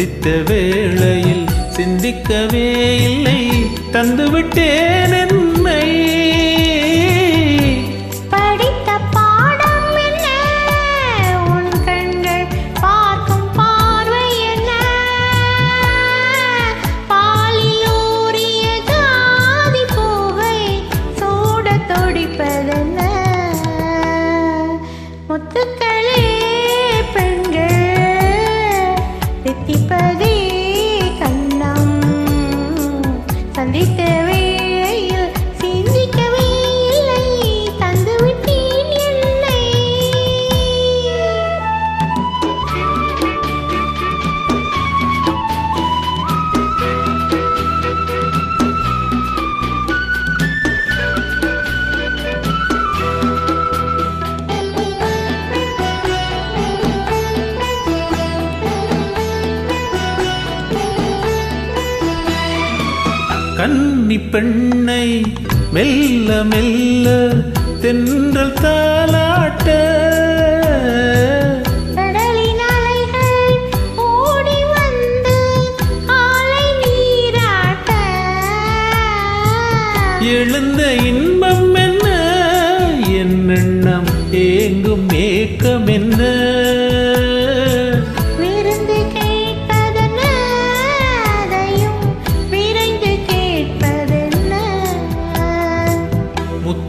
சிந்தித்த வேளையில் சிந்திக்கவே இல்லை. தந்துவிட்டேன் கன்னி பெண்ணை மெல்ல மெல்ல தென்றல் தாலாட்ட எழுந்த இன்பம் என்ன? என் எண்ணம் ஏங்கும் ஏக்கம் என்ன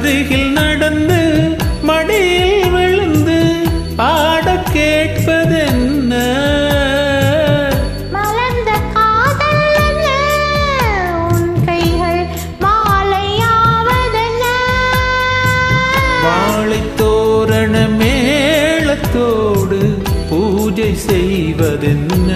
அருகில் நடந்து மடியில் விழுந்து பாடக் கேட்பதென்ன? தோரண மேளத்தோடு பூஜை செய்வதென்ன?